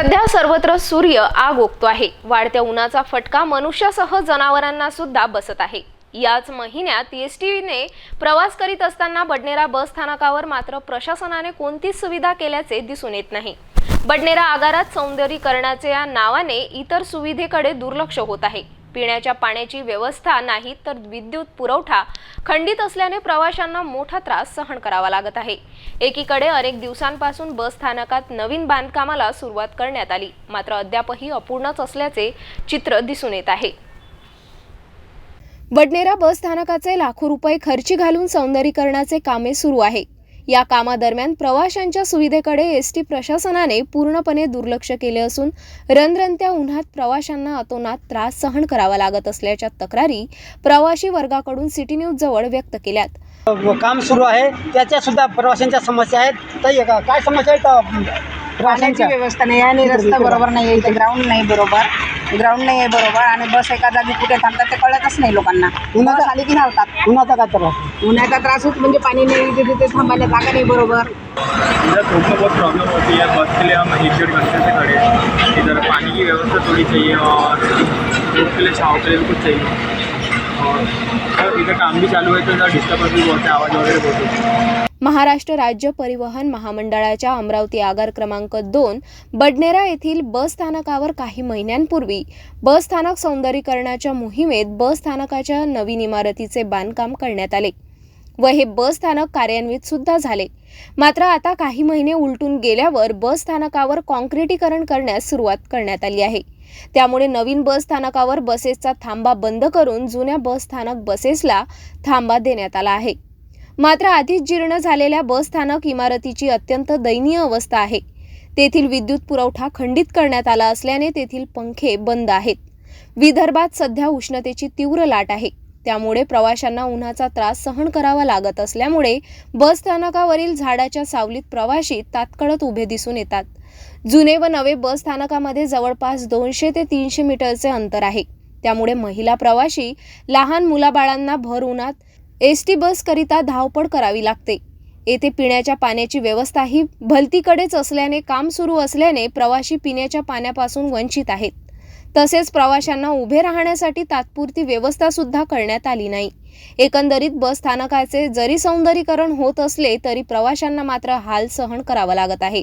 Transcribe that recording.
सध्या सर्वत्र सूर्य आग ओकतो आहे. वाढत्या उन्हाचा फटका मनुष्यासह जनावरांना सुद्धा बसत आहे. याच महिन्यात एस टीने प्रवास करीत असताना बडनेरा बस स्थानकावर मात्र प्रशासनाने कोणतीच सुविधा केल्याचे दिसून येत नाही. बडनेरा आगारात सौंदर्यीकरणाच्या नावाने इतर सुविधेकडे दुर्लक्ष होत आहे. पिण्याच्या पाण्याची व्यवस्था नाही तर विद्युत पुरवठा खंडित असल्याने प्रवाशांना मोठा त्रास सहन करावा लागत आहे. एकीकडे अनेक दिवसांपासून बस स्थानकात नवीन बांधकामाला सुरुवात करण्यात आली. मात्र अद्यापही अपूर्णच असल्याचे चित्र दिसून येत आहे. बडनेरा बस स्थानकाचे लाखो रुपये खर्ची घालून सौंदर्यीकरणाचे कामे सुरू आहे. या कामादरम्यान प्रवाशांच्या सुविधेकडे एस टी प्रशासनाने पूर्णपणे दुर्लक्ष केले असून रणरणत्या उन्हात प्रवाशांना अतोनात त्रास सहन करावा लागत असल्याच्या तक्रारी प्रवासी वर्गाकडून सिटी न्यूज जवळ व्यक्त केल्यात. काम सुरू आहे. त्याच्या सुद्धा प्रवाशांच्या समस्या आहेत. काय समस्या आहेत? अ, पाण्याची प्रवाशांच्या व्यवस्था नाही आणि रस्ता बरोबर नाही आहे. इथे ग्राउंड नाही बरोबर. ग्राउंड नाही आहे बरोबर आणि बस एका जागी कुठे थांबतात ते कळतच नाही लोकांना. उन्हाचा- आली की धावतात. उन्हाचा काय त्रास? उन्हाचा त्रास होत म्हणजे पाणी नाही इथे तिथे थांबायला जागा नाही बरोबर. इधर धूप में बहुत प्रॉब्लम होती. है बस के लिए हम एक डेढ़ घंटे से खड़े हैं इधर पानी की व्यवस्था थोड़ी चाहिए और धूप के लिए छाँव के लिए भी कुछ चाहिए काम चालू आवाज़ महाराष्ट्र राज्य परिवहन महामंडळाच्या अमरावती आगार क्रमांक दोन बडनेरा येथील बस स्थानकावर काही महिन्यांपूर्वी बस स्थानक सौंदर्यीकरणाच्या मोहिमेत बस स्थानकाच्या नवीन इमारतीचे बांधकाम करण्यात आले व हे बस स्थानक कार्यान्वित सुद्धा झाले. मात्र आता काही महिने उलटून गेल्यावर बस स्थानकावर कॉन्क्रिटीकरण करण्यास सुरुवात करण्यात आली आहे. त्यामुळे नवीन बस स्थानकावर बसेसचा थांबा बंद करून जुन्या बस स्थानक बसेसला थांबा देण्यात आला आहे. मात्र आधीच जीर्ण झालेल्या बस स्थानक इमारतीची अत्यंत दयनीय अवस्था आहे. तेथील विद्युत पुरवठा खंडित करण्यात आला असल्याने तेथील पंखे बंद आहेत. विदर्भात सध्या उष्णतेची तीव्र लाट आहे. त्यामुळे प्रवाशांना उन्हाचा त्रास सहन करावा लागत असल्यामुळे बस स्थानकावरील झाडाच्या सावलीत प्रवाशी तात्कळत उभे दिसून येतात. जुने व नवे बस स्थानकामध्ये जवळपास दोनशे ते तीनशे मीटरचे अंतर आहे. त्यामुळे महिला प्रवाशी लहान मुलाबाळांना भर उन्हात एस टी बसकरिता धावपळ करावी लागते. येथे पिण्याच्या पाण्याची व्यवस्था ही भलतीकडेच असल्याने काम सुरू असल्याने प्रवाशी पिण्याच्या पाण्यापासून वंचित आहेत. तसेच प्रवाशांना उभे राहण्यासाठी तात्पुरती व्यवस्था सुद्धा करण्यात आली नाही. एकंदरीत बस स्थानकाचे जरी सौंदर्यीकरण होत असले तरी प्रवाशांना मात्र हाल सहन करावा लागत आहे.